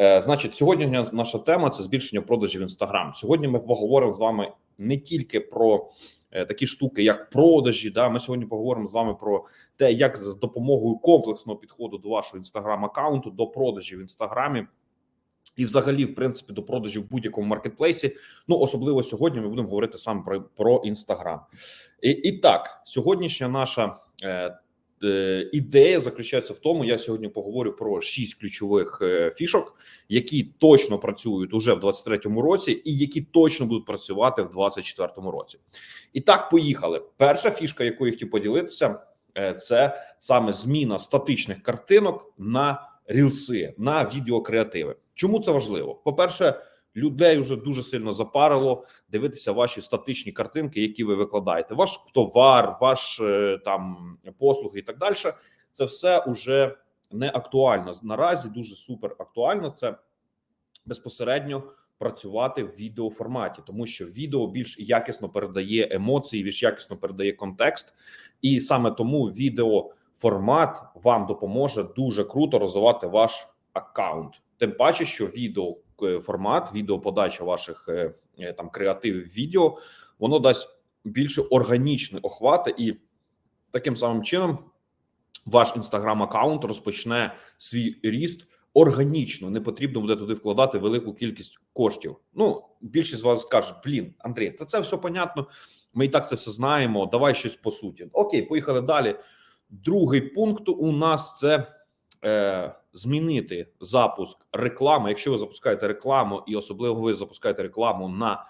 Е, Значить, сьогодні наша тема це збільшення продажів Інстаграм. Сьогодні ми поговоримо з вами не тільки про е, такі штуки, як продажі. Да, ми сьогодні поговоримо з вами про те, як з допомогою комплексного підходу до вашого інстаграм аккаунту до продажів в інстаграмі. І, взагалі, в принципі, до продажів в будь-якому маркетплейсі. Ну особливо сьогодні ми будемо говорити саме про інстаграм. І, і так, сьогоднішня наша е, ідея заключається в тому. Я сьогодні поговорю про шість ключових е, фішок, які точно працюють уже в 23-му році, і які точно будуть працювати в 24-му році. І так, поїхали. Перша фішка, якою я хотів поділитися, е, це саме зміна статичних картинок на рілси, на відеокреативи. Чому це важливо? По перше, людей вже дуже сильно запарило дивитися ваші статичні картинки, які ви викладаєте. Ваш товар, ваш е, там послуги і так далі. Це все уже не актуально. Наразі дуже супер актуально. Це безпосередньо працювати в відеоформаті, тому що відео більш якісно передає емоції, більш якісно передає контекст, і саме тому відеоформат вам допоможе дуже круто розвивати ваш аккаунт. Тим паче, що відео формат, відеоподача ваших там креативів відео, воно дасть більше органічний охват, і таким самим чином ваш інстаграм аккаунт розпочне свій ріст органічно. Не потрібно буде туди вкладати велику кількість коштів. Ну більшість з вас скаже: блін, Андрій, та це все понятно. Ми і так це все знаємо. Давай щось по суті. Окей, поїхали далі. Другий пункт у нас це е, змінити запуск реклами. Якщо ви запускаєте рекламу, і особливо ви запускаєте рекламу на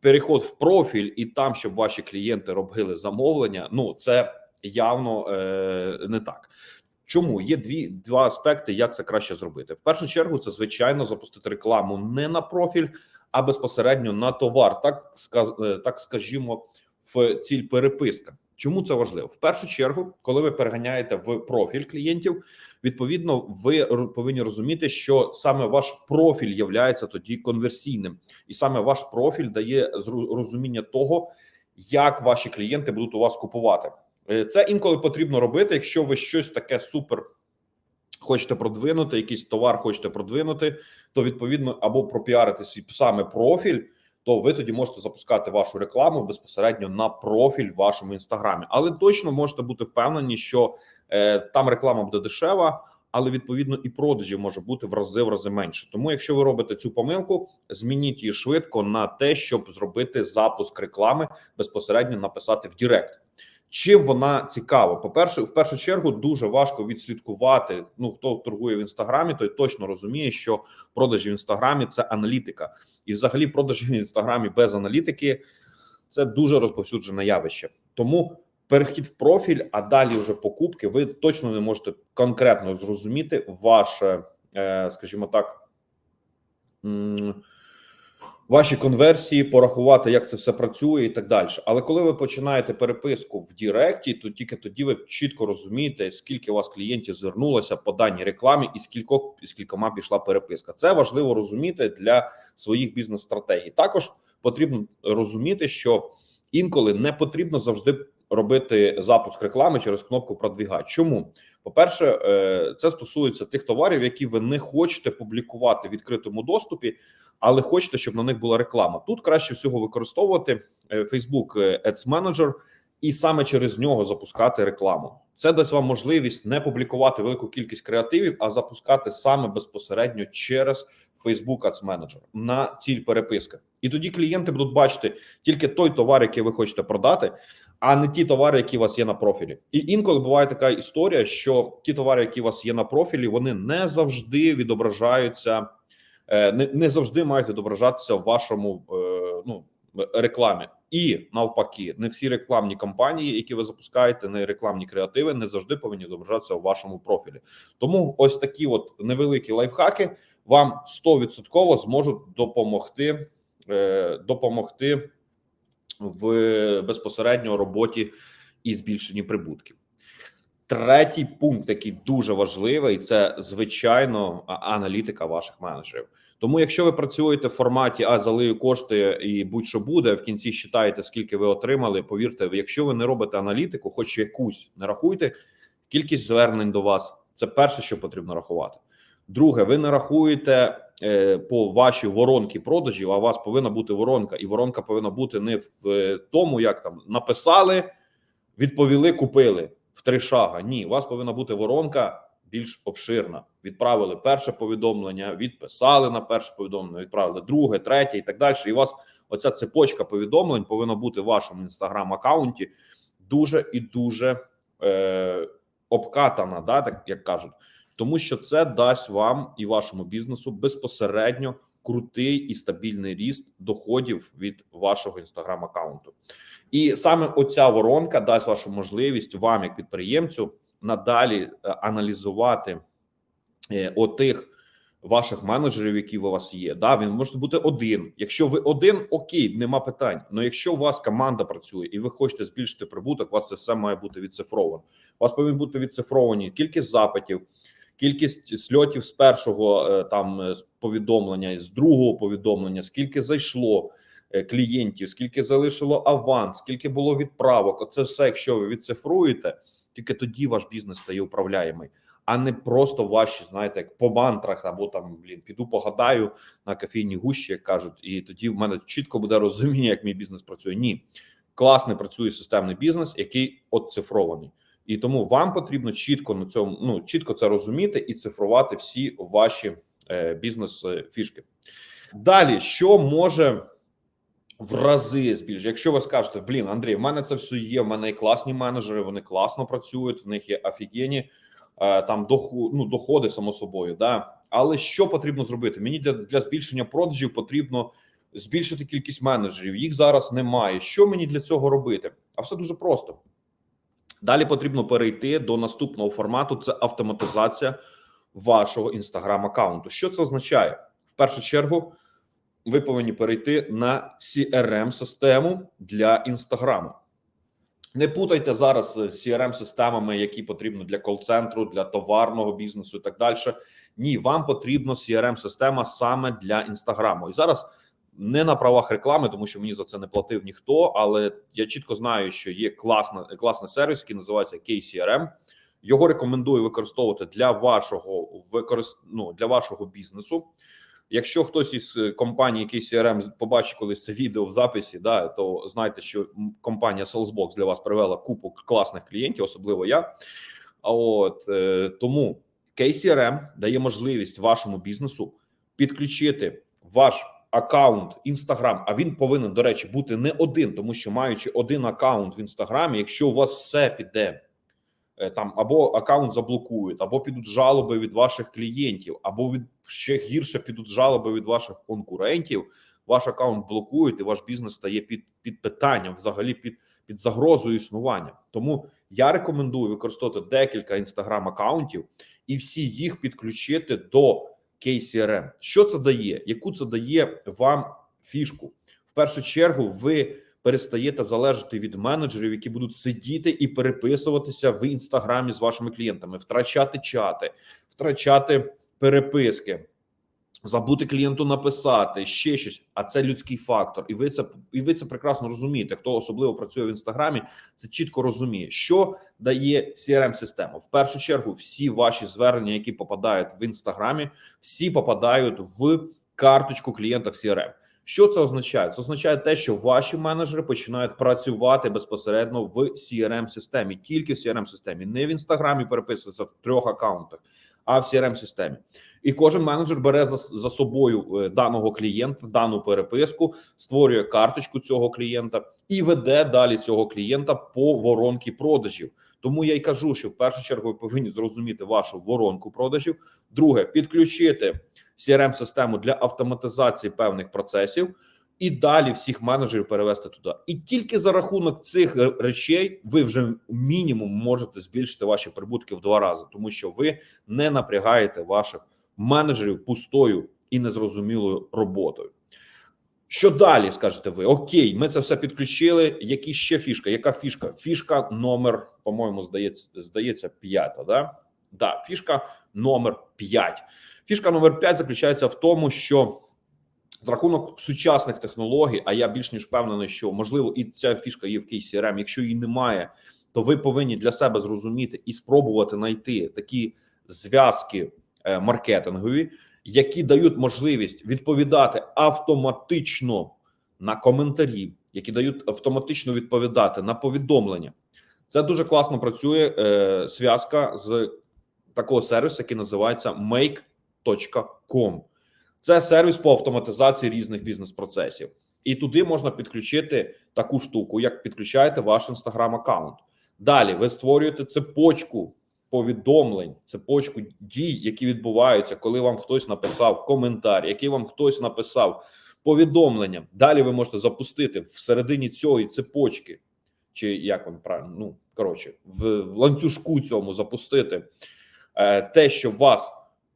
переход в профіль, і там, щоб ваші клієнти робили замовлення. Ну це явно е, не так. Чому є дві два аспекти, як це краще зробити? В першу чергу це звичайно запустити рекламу не на профіль, а безпосередньо на товар, так сказ, так скажімо, в ціль переписка. Чому це важливо? В першу чергу, коли ви переганяєте в профіль клієнтів, відповідно, ви повинні розуміти, що саме ваш профіль являється тоді конверсійним, і саме ваш профіль дає розуміння того, як ваші клієнти будуть у вас купувати. Це інколи потрібно робити, якщо ви щось таке супер хочете продвинути, якийсь товар хочете продвинути, то відповідно або пропіарити свій саме профіль то ви тоді можете запускати вашу рекламу безпосередньо на профіль в вашому інстаграмі. Але точно можете бути впевнені, що е, там реклама буде дешева, але відповідно і продажів може бути в рази в рази менше. Тому, якщо ви робите цю помилку, змініть її швидко на те, щоб зробити запуск реклами безпосередньо написати в Директ. Чим вона цікава? По перше, в першу чергу дуже важко відслідкувати. Ну хто торгує в інстаграмі, той точно розуміє, що продажі в інстаграмі це аналітика, і взагалі продажі в інстаграмі без аналітики це дуже розповсюджене явище. Тому перехід в профіль, а далі вже покупки. Ви точно не можете конкретно зрозуміти ваше, е, скажімо так ваші конверсії, порахувати, як це все працює, і так далі. Але коли ви починаєте переписку в Діректі, то тільки тоді ви чітко розумієте, скільки у вас клієнтів звернулося по даній рекламі, і скількох і скількома пішла переписка. Це важливо розуміти для своїх бізнес-стратегій. Також потрібно розуміти, що інколи не потрібно завжди. Робити запуск реклами через кнопку продвігати. Чому по перше, е, це стосується тих товарів, які ви не хочете публікувати в відкритому доступі, але хочете, щоб на них була реклама. Тут краще всього використовувати е, Facebook Ads Manager і саме через нього запускати рекламу. Це дасть вам можливість не публікувати велику кількість креативів, а запускати саме безпосередньо через Facebook Ads Manager на ціль переписки. І тоді клієнти будуть бачити тільки той товар, який ви хочете продати, а не ті товари, які у вас є на профілі. І інколи буває така історія, що ті товари, які у вас є на профілі, вони не завжди відображаються. Е, не завжди мають відображатися в вашому е, ну рекламі, і навпаки, не всі рекламні кампанії, які ви запускаєте, не рекламні креативи, не завжди повинні відображатися в вашому профілі. Тому ось такі от невеликі лайфхаки вам 100% зможуть допомогти е, допомогти в безпосередньо роботі і збільшенні прибутків. Третій пункт, який дуже важливий, це звичайно аналітика ваших менеджерів. Тому, якщо ви працюєте в форматі а залию кошти і будь-що буде в кінці считаєте, скільки ви отримали. Повірте, якщо ви не робите аналітику, хоч якусь не рахуйте, кількість звернень до вас це перше, що потрібно рахувати. Друге, ви не рахуєте е, по вашій воронки продажів, а у вас повинна бути воронка, і воронка повинна бути не в е, тому, як там написали, відповіли, купили в три шага. Ні, у вас повинна бути воронка більш обширна. Відправили перше повідомлення, відписали на перше повідомлення, відправили друге, третє і так далі. І у вас оця цепочка повідомлень повинна бути в вашому інстаграм-аккаунті дуже і дуже е, обкатана, да, так як кажуть, тому що це дасть вам і вашому бізнесу безпосередньо крутий і стабільний ріст доходів від вашого інстаграм-аккаунту. І саме оця воронка дасть вашу можливість вам, як підприємцю, надалі е, аналізувати е, отих ваших менеджерів, які у вас є. Да, він може бути один. Якщо ви один, окей, нема питань. Але якщо у вас команда працює і ви хочете збільшити прибуток, у вас це все має бути відцифровано. У вас повинні бути відцифровані кількість запитів, кількість сльотів з першого е, там е, повідомлення, з другого повідомлення, скільки зайшло е, клієнтів, скільки залишило аванс, скільки було відправок. Оце все, якщо ви відцифруєте, тільки тоді ваш бізнес стає управляємий а не просто ваші, знаєте, як по мантрах або там блін, піду погадаю на кофейній гущі, як кажуть, і тоді в мене чітко буде розуміння, як мій бізнес працює. Ні, класний працює системний бізнес, який оцифрований. І тому вам потрібно чітко на цьому ну чітко це розуміти і цифрувати всі ваші е, бізнес-фішки. Далі, що може в рази збільшити? Якщо ви скажете, блін, Андрій, в мене це все є. В мене і класні менеджери, вони класно працюють, в них є офігенні Е, там ну, доходи само собою. Да? Але що потрібно зробити? Мені для, для збільшення продажів потрібно збільшити кількість менеджерів. Їх зараз немає. Що мені для цього робити? А все дуже просто. Далі потрібно перейти до наступного формату: це автоматизація вашого інстаграм аккаунту. Що це означає? В першу чергу, ви повинні перейти на crm систему для інстаграму. Не путайте зараз з crm системами які потрібно для кол-центру, для товарного бізнесу і так далі. Ні, вам потрібна crm система саме для інстаграму. І зараз не на правах реклами, тому що мені за це не платив ніхто. Але я чітко знаю, що є класна, класний сервіс, який називається KCRM. Його рекомендую використовувати для вашого ну, для вашого бізнесу. Якщо хтось із е, компанії, який CRM побачить колись це відео в записі, да то знайте, що компанія Salesbox для вас привела купу класних клієнтів, особливо я. А от е, тому KCRM дає можливість вашому бізнесу підключити ваш аккаунт Instagram, А він повинен, до речі, бути не один, тому що маючи один аккаунт в інстаграмі, якщо у вас все піде. Е, там або аккаунт заблокують, або підуть жалоби від ваших клієнтів, або від ще гірше підуть жалоби від ваших конкурентів. Ваш аккаунт блокують, і ваш бізнес стає під під питанням, взагалі під під загрозою існування. Тому я рекомендую використовувати декілька інстаграм аккаунтів і всі їх підключити до KCRM. Що це дає? Яку це дає вам фішку? В першу чергу, ви перестаєте залежати від менеджерів, які будуть сидіти і переписуватися в інстаграмі з вашими клієнтами, втрачати чати, втрачати переписки. Забути клієнту написати ще щось, а це людський фактор, і ви це і ви це прекрасно розумієте. Хто особливо працює в інстаграмі, це чітко розуміє, що дає crm система В першу чергу всі ваші звернення, які попадають в інстаграмі, всі попадають в карточку клієнта в CRM. Що це означає? Це означає те, що ваші менеджери починають працювати безпосередньо в crm системі тільки в crm системі не в інстаграмі переписується в трьох аккаунтах, а в crm системі І кожен менеджер бере за, за собою е, даного клієнта, дану переписку, створює карточку цього клієнта і веде далі цього клієнта по воронки продажів. Тому я й кажу, що в першу чергу ви повинні зрозуміти вашу воронку продажів. Друге, підключити crm систему для автоматизації певних процесів, і далі всіх менеджерів перевести туди. І тільки за рахунок цих речей ви вже мінімум можете збільшити ваші прибутки в два рази, тому що ви не напрягаєте ваших менеджерів пустою і незрозумілою роботою. Що далі скажете ви? Окей, ми це все підключили. Які ще фішка? Яка фішка? Фішка номер, по-моєму, здається, здається, п'ята. Да? Да, фішка номер 5. Фішка номер 5 заключається в тому, що з рахунок сучасних технологій, а я більш ніж впевнений, що можливо і ця фішка є в KCRM, Якщо її немає, то ви повинні для себе зрозуміти і спробувати знайти такі зв'язки е, маркетингові, які дають можливість відповідати автоматично на коментарі, які дають автоматично відповідати на повідомлення. Це дуже класно працює е, зв'язка з такого сервісу, який називається make.com. Це сервіс по автоматизації різних бізнес-процесів. І туди можна підключити таку штуку, як підключаєте ваш інстаграм аккаунт. Далі ви створюєте цепочку повідомлень, цепочку дій, які відбуваються, коли вам хтось написав коментар, який вам хтось написав повідомлення. Далі ви можете запустити всередині цієї цепочки, чи як вам правильно, ну коротше, в, в ланцюжку цьому запустити е, те, що вас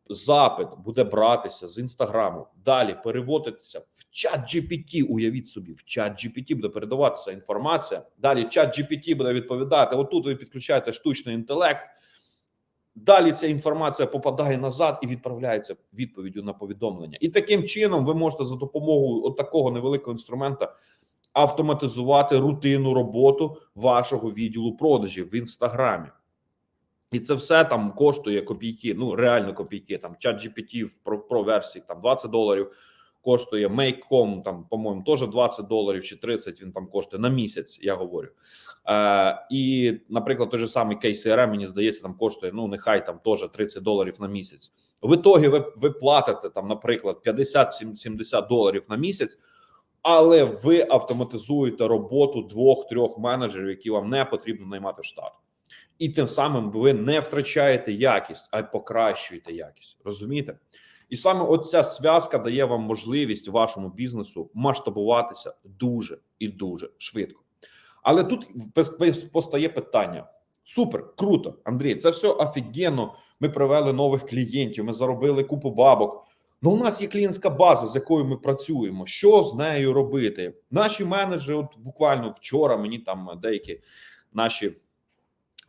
запит буде братися з інстаграму, далі переводитися в чат GPT, Уявіть собі, в чат GPT буде передаватися інформація. Далі чат GPT буде відповідати. Отут ви підключаєте штучний інтелект. Далі ця інформація попадає назад і відправляється відповіддю на повідомлення. І таким чином ви можете за допомогою такого невеликого інструмента автоматизувати рутинну роботу вашого відділу продажів в інстаграмі. І це все там коштує копійки, ну реально копійки. Там чат GPT в про, про версії там 20 доларів коштує Make.com, там, по-моєму, теж 20 доларів чи 30 він там коштує на місяць, я говорю. Е, І, наприклад, той же самий KCRM, мені здається, там коштує, ну, нехай там теж 30 доларів на місяць. В ітогі ви, ви платите там, наприклад, 50-70 доларів на місяць, але ви автоматизуєте роботу двох-трьох менеджерів, які вам не потрібно наймати в штат. І тим самим ви не втрачаєте якість, а й покращуєте якість. Розумієте? І саме оця зв'язка дає вам можливість вашому бізнесу масштабуватися дуже і дуже швидко. Але тут постає питання: супер, круто, Андрій, це все офігенно. Ми привели нових клієнтів, ми заробили купу бабок. Ну, у нас є клієнтська база, з якою ми працюємо. Що з нею робити? Наші менеджери, от буквально вчора мені там деякі наші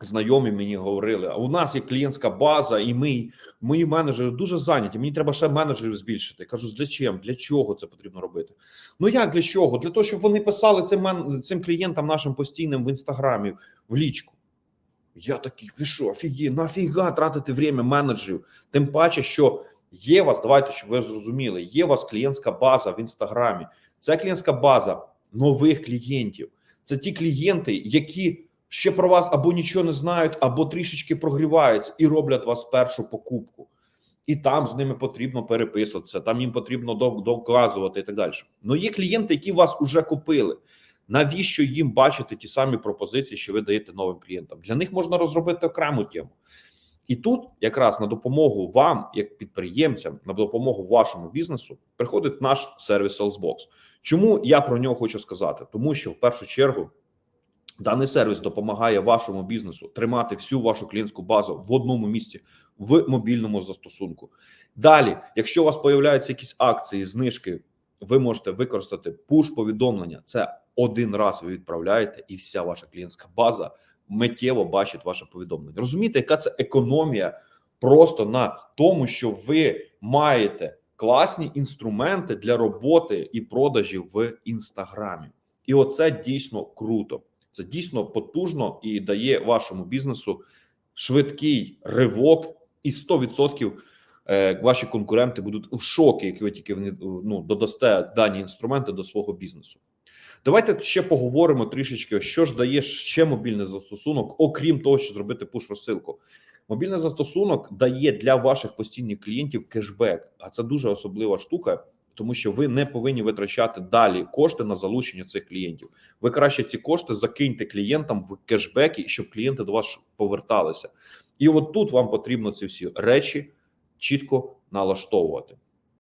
знайомі мені говорили: а у нас є клієнтська база, і ми мої менеджери дуже зайняті. Мені треба ще менеджерів збільшити. Я кажу, зачем? Для чого це потрібно робити? Ну як для чого? Для того, щоб вони писали цим мен... цим клієнтам нашим постійним в інстаграмі в лічку. Я такий, ви що, офіє, нафіга тратити время менеджерів? Тим паче, що є вас, давайте, щоб ви зрозуміли, є вас клієнтська база в інстаграмі. Це клієнтська база нових клієнтів. Це ті клієнти, які ще про вас або нічого не знають, або трішечки прогріваються і роблять вас першу покупку. І там з ними потрібно переписуватися, там їм потрібно доказувати і так далі. Ну є клієнти, які вас вже купили. Навіщо їм бачити ті самі пропозиції, що ви даєте новим клієнтам? Для них можна розробити окрему тему. І тут, якраз на допомогу вам, як підприємцям, на допомогу вашому бізнесу, приходить наш сервіс Salesbox. Чому я про нього хочу сказати? Тому що в першу чергу. Даний сервіс допомагає вашому бізнесу тримати всю вашу клієнтську базу в одному місці в мобільному застосунку. Далі, якщо у вас появляються якісь акції, знижки, ви можете використати пуш-повідомлення. Це один раз ви відправляєте, і вся ваша клієнтська база миттєво бачить ваше повідомлення. Розумієте, яка це економія просто на тому, що ви маєте класні інструменти для роботи і продажів в інстаграмі, і оце дійсно круто. Це дійсно потужно і дає вашому бізнесу швидкий ривок, і 100% е, ваші конкуренти будуть у шокі, які ви тільки ну, додасте дані інструменти до свого бізнесу. Давайте ще поговоримо трішечки, що ж дає ще мобільний застосунок, окрім того, що зробити пуш-розсилку. Мобільний застосунок дає для ваших постійних клієнтів кешбек, а це дуже особлива штука тому що ви не повинні витрачати далі кошти на залучення цих клієнтів. Ви краще ці кошти закиньте клієнтам в кешбеки, щоб клієнти до вас поверталися. І от тут вам потрібно ці всі речі чітко налаштовувати.